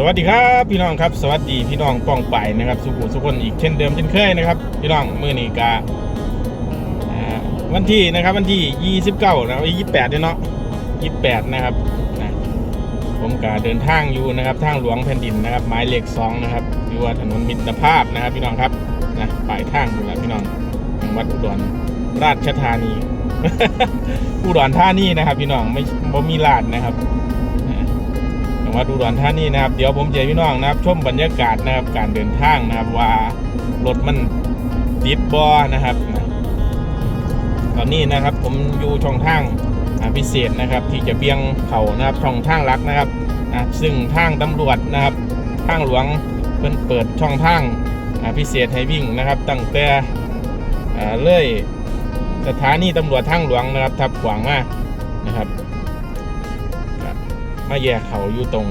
สวัสดีครับพี่น้องครับ สวัสดีพี่น้องป้องไปนะครับสุขุสุคนอีกเช่นเดิมเช่นเคยนะครับพี่น้องมื่อนี้กาวันที่นะครับวันที่ 29นะยี่28เนี่ยเนาะ28 นะครับนะผมกาเดินทางอยู่นะครับทางหลวงแผ่นดินนะครับหมายเลข2นะครับอยู่ว่าถนนมิตรภาพนะครับ พี่น้องครับนะปลายทางอยู่แล้วพี่น้องจังหวัดอุดรราชธานีอุดรธานีนะครับ พี่น้องไม่บ่มีลาดนะครับ จังหวัดอุดรธานีนะครับ เดี๋ยวผมจะพี่น้องนะครับชมบรรยากาศนะครับการเดินทางนะครับว่ารถมันติดบอนะครับ ตอนนี้นะครับผมอยู่ช่องทางพิเศษนะครับ ที่จะเบี่ยงเขานะครับช่องทางลักนะครับนะซึ่งทางตำรวจนะครับ ทางหลวงเพิ่นเปิดช่องทางพิเศษให้วิ่งนะครับ ตั้งแต่อ่าเลยสถานีตำรวจทางหลวงนะครับทับขวางมานะครับ มาแยกเขาอยู่ตรง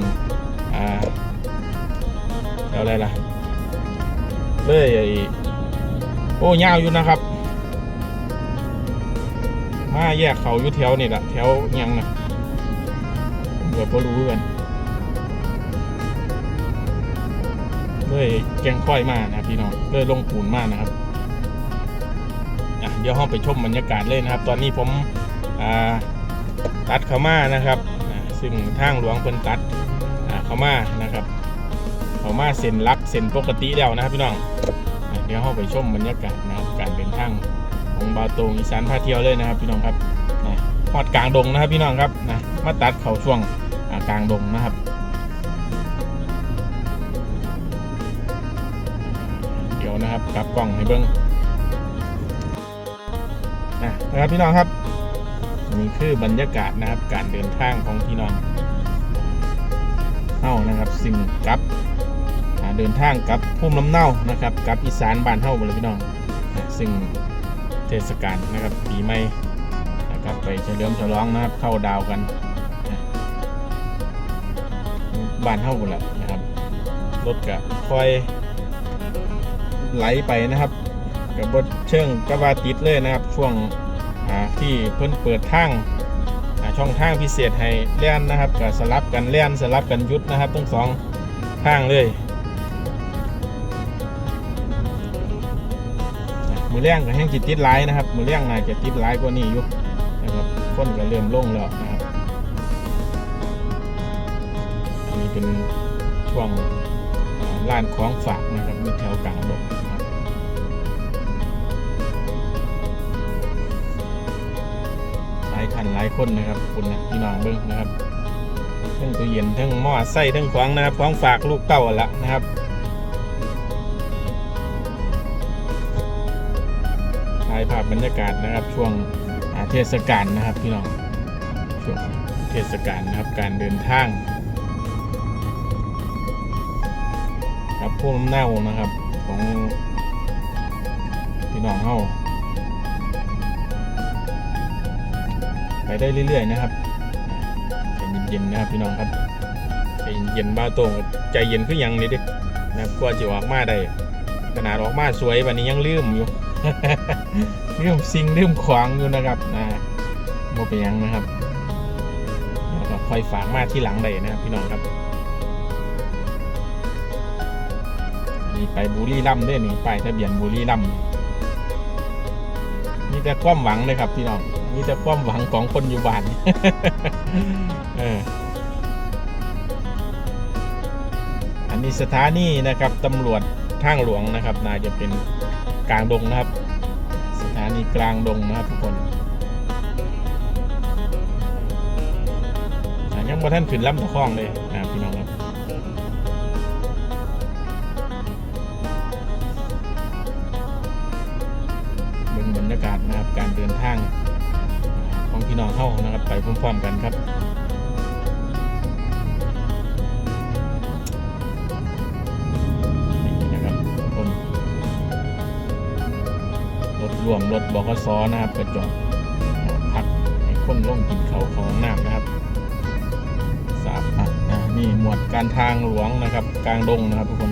อ่าแล้วอะไรล่ะเลยไอ้โอ้ยาวอยู่นะครับ มาแยกเขาอยู่แถวนี่แหละแถวยังนะเดี๋ยวพอรู้กันเลยแกงค่อยมากนะพี่น้องเลยลงปูนมากนะครับอะเดี๋ยวห้องไปชมบรรยากาศเลยนะครับ ตอนนี้ผมตัดเขามานะครับ ซึ่งทางหลวงเพิ่นตัดอ่าเขามานะครับเขามาเส้นลักเส้นปกติแล้วนะครับพี่น้องเดี๋ยวเราไปชมบรรยากาศนะครับการเดินทางของบาวตงอีสานพาเที่ยวเลยนะครับพี่น้องครับนะฮอดกลางดงนะครับพี่น้องครับนะมาตัดเข่าช่วงกลางดงนะครับเดี๋ยวนะครับกลับกล้องให้เบิ้งอะนะครับพี่น้องครับ นี่คือบรรยากาศนะครับการเดินทางของพี่น้องเฮ้านะครับสิ่งกับเดินทางกับภูมิลำเนานะครับกับอีสานบ้านเฮ้าหมดเลยพี่น้องซึ่งเทศกาลนะครับปีใหม่นะครับไปเฉลิมฉลองนะครับเข้าดาวกันบ้านเฮ้าหมดแหละนะครับรถกะคอยไหลไปนะครับกับบดเชิงกระบาติดเลยนะครับช่วง ที่เพิ่นเปิดทางช่องทางพิเศษให้เล่นนะครับก็สลับกันเล่นสลับกันยุดนะครับทั้งสองทางเลยอะมือแรงก็แห้งจิตติดไลายนะครับมือแรงน่าจะติดไลายกว่านี้อยู่นะครับคนก็เริ่มลงแล้วนะครับอันนี้เป็นช่วงอ่าร้านของฝากนะครับมีแถวกลางดง นะครับหลายคนหลายคนนะครับคุณนะพี่น้องเบิ้งนะครับทั้งตู้เย็นทั้งหม้อไส้ทั้งของนะครับของฝากลูกเต้าละนะครับถ่ายภาพบรรยากาศนะครับ ช่วงเทศกาลนะครับพี่น้องช่วงเทศกาลนะครับการเดินทางครับพวกน้ำเน่านะครับของพี่น้องเฮา ไปได้เรื่อย ๆ นะครับใจเย็นๆนะครับพี่น้องครับใจเย็นๆบ้าโตรงใจเย็นขึ้นยังนี่ดินะครับกว่าจะออกมาได้ขนาดออกมาสวยวันนี้ยังลืมอยู่ลืมสิ่งลืมขวางอยู่นะครับนะโมเป็นยังนะครับแล้วก็คอยฝากมาที่หลังได้นะครับพี่น้องครับนี่ไปบุรีรัมด้วยนี่ไป้ายทะเบียนบุรีรัมย์มีแต่ความหวังเลยครับพี่น้อง มีแต่ความหวังของคนอยู่บ้านเอออันนี้สถานีนะครับตำรวจทางหลวงนะครับน่าจะเป็นกลางดงนะครับ สถานีกลางดงนะครับทุกคนอะยังบ่ท่านขึ้นลำตะคองเลยอ่าพี่น้องครับเบิ่งบรรยากาศนะครับการเดินทาง ของพี่น้องเข้านะครับ ไปพร้อมๆกันครับนี่นะครับคนรถรวมรถบกสนะครับกระจอดพักให้คนลงกินเขาเขาห้องน้ำนะครับสาบอะนี่หมวดการทางหลวงนะครับ กลางดงนะครับทุกคน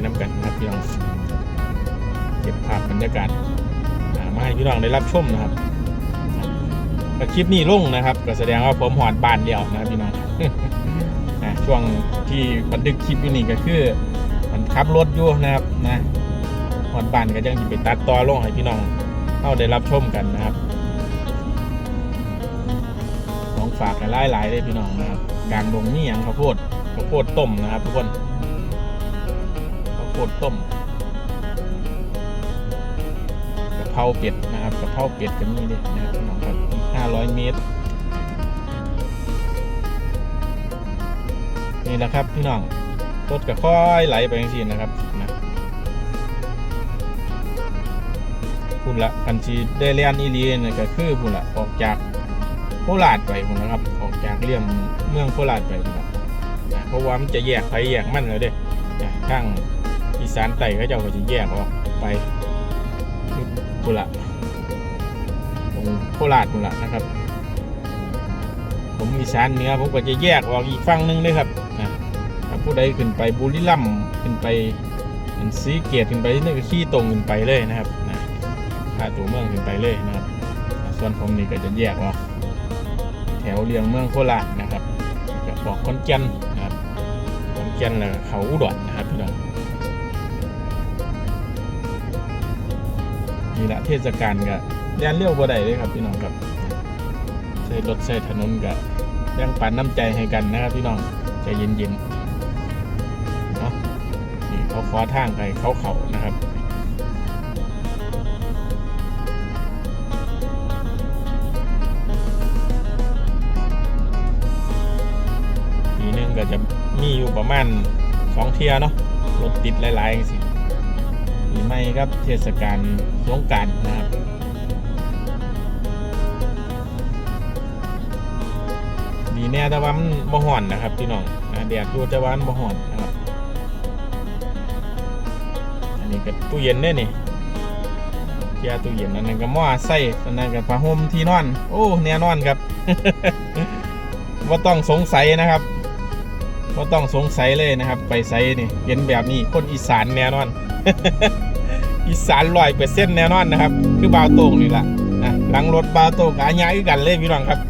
นทางไปน้ำกันนะครับพี่น้องเก็บภาพบรรยากาศมาให้พี่น้องได้รับชมนะครับคลิปนี้ลงนะครับ ก็แสดงว่าผมหอดบานเดียวนะครับพี่น้องนะช่วงที่บันทึกคลิปอยู่นี่ก็คือมันขับรถอยู่นะครับนะหอดบานก็ยังสิไปตัดต่อลงให้พี่น้องเข้าได้รับชมกันนะครับของฝากหลายหลายๆเลยพี่น้องนะครับกลางดงนี่ยังข้าวโพดข้าวโพดต้มนะครับทุกคน ข้าวดต้มกะเพราเป็ดนะครับกะเพราเป็ดกันนี่เลยนะครับพี่น้องครับอีก500 เมตร นี่แหละครับพี่น้องรถก็ค่อยไหลไปจริงๆนะครับนะพุ่นละคันชีได้เลียนอีเลียนก็คือพุ่นละออกจากโคราชไปผมนะครับ ออกจากเรื่องเมืองโคราชไปพุ่นละเพราะว่ามันจะแยกไปแยกมันเลยเด้นะข้าง อีสานใต้ก็เจ้าก็จะแยกออกไปพุ่นละตรงโคราชพุ่นละนะครับ ผมอีสานเหนือผมก็จะแยกออกอีกฝั่งหนึงเลยครับนะถ้าผู้ใดขึ้นไปบุรีรัมย์ขึ้นไปอันซีเกียรติขึ้นไปนี่ก็ขี่ตรงขึ้นไปเลยนะครับนะพาตัวเมืองขึ้นไปเลยนะครับ ส่วนผมนี่ก็จะแยกออกแถวเรียงเมืองโคราชนะครับบอกคอนแก่นนะครับคอนแก่นแล้วก็เขาอุดร นี่แหละเทศกาลก็เรียนเลี้ยวบ่ได้เลยครับพี่น้องครับใช้รถใช้ถนนก็แบ่งปันน้ำใจให้กันนะครับพี่น้องใจเย็นๆเนาะนี่เขาขอทางไปเขาเขานะครับปีนึงก็จะมีอยู่ประมาณสองเทียเนาะรถติดหลายๆอย่างสิ ปีใหม่ครับเทศกาลสงการนะครับดีแน่แต่ว่ามันบ่ห่อนนะครับพี่น้องนะแดดดูแต่ว่ามันบ่ห่อนนะครับอันนี้ก็ตู้เย็นได้นี่เกียตู้เย็นอันนั้นก็หม้อไส้อันนั้นก็ผ้าห่มที่นอน โอ้แน่นอนครับว่าต้องสงสัยนะครับว่าต้องสงสัยเลยนะครับ ไปไซนี่เห็นแบบนี้คนอีสานแน่นอน อีสานร้อยเปอร์เซ็นต์แน่นอนนะครับ คือบาวโตงนี่แหละนะหลังรถบาวโตงกับอาญาคือกันเลยพี่น้องครับ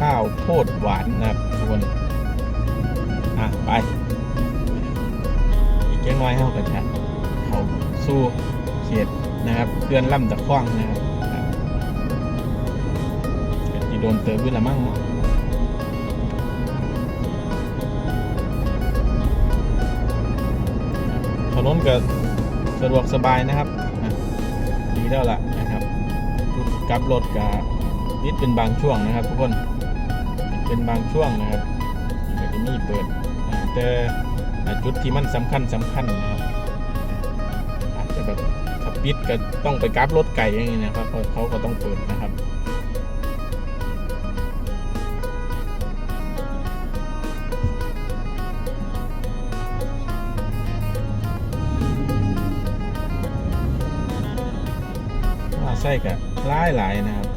ข้าวโพดหวานนะครับทุกคนอะ ไป อีกแค่น้อยเท่ากันครับเขาสู้เขตนะครับ เพื่อนล่ำตะคว้างนะครับ โดนเติมด้วยละมั่งเนาะถนนก็สะดวกสบายนะครับดีแล้วล่ะนะครับจุดกลับรถกับนิดเป็นบางช่วงนะครับ ทุกคนเป็นบางช่วงนะครับก็จะมีเปิดแต่จุดที่มันสำคัญสำคัญนะครับอาจจะแบบถ้าปิดก็ต้องไปกราฟรถไก่อย่างนี้นะครับเขาเขาก็ต้องเปิดนะ ส้กับหลายหลายนะครับ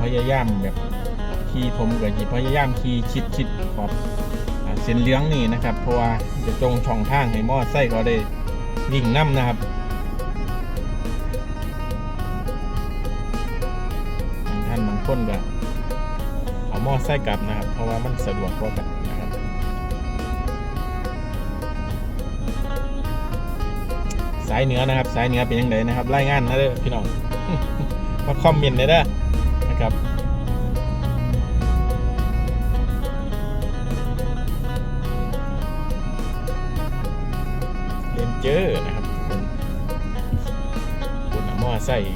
พยายามแบบขี่ผมกับพยายามขี่ชิดชิดขอบเส้นเหลี้ยงนี่นะครับ เพราะว่าจะจงช่องทางให้มอไซค์เขาได้วิ่งน้ำนะครับบางท่านบางคนก็เอามอไซค์กลับนะครับ เพราะว่ามันสะดวกกว่ากัน สายเหนือนะครับ สายเหนือเป็นยังไงนะครับรายงานนะเด้อพี่น้องมาคอมเมนต์เลยเด้อนะครับเลนเจอร์นะครับคุณคุณอมอไซค์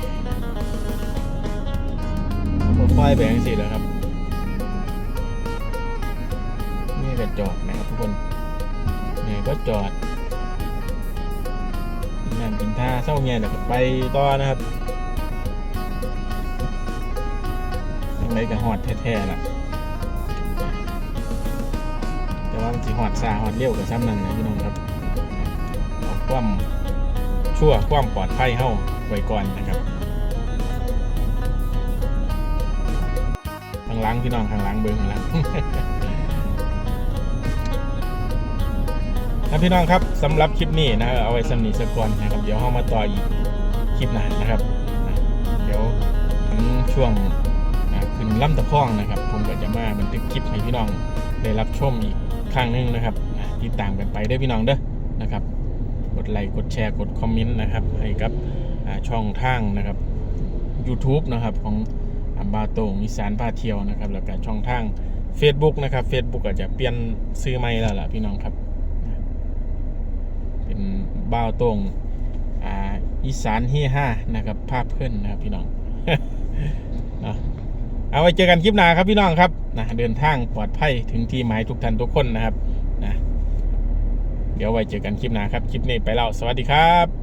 ผมควายไปยังสิแล้วครับนี่ก็จอดนะครับทุกคนนี่ก็จอด นั่นกินท่าเศร้าเงียเดี๋ยวไปต่อนะครับยังไงก็หอดแท้ๆล่ะแต่ว่ามันสิหอดซาหอดเร็วกับซ้ำนั่นนะพี่น้องครับเอาความชั่วความปลอดภัยเฮ้าไว้ก่อนนะครับข้างหลังพี่น้องข้างหลังเบิ้งข้างหลัง นะพี่น้องครับสำหรับคลิปนี้นะเอาไว้สำนีสักก่อนนะครับเดี๋ยวเรามาต่ออีกคลิปหน้านะครับเดี๋ยวถึงช่วงขึ้นล่ำตะพ้องนะครับผมก็จะมาบันทึกคลิปให้พี่น้องได้รับชมอีกครั้งหนึงนะครับติดตามกันไปเด้พี่น้องเด้อนะครับ กดไลค์กดแชร์กดคอมเมนต์นะครับให้กับช่องทางนะครับ YouTube นะครับของอาบาโตงอีสานพาเที่ยวนะครับ แล้วก็ช่องทาง Facebook นะครับ Facebook อาจจะเปลี่ยนซื้อใหม่แล้วล่ะพี่น้องครับ บ้าวโตงอ่าอีสานเฮีห้านะครับภาพเพื่อนนะครับพี่น้องเอาไว้เจอกันคลิปหน้าครับพี่น้องครับนะเดินทางปลอดภัยถึงที่หมายทุกท่านทุกคนนะครับนะเดี๋ยวไว้เจอกันคลิปหน้าครับ คลิปนี้ไปแล้วสวัสดีครับ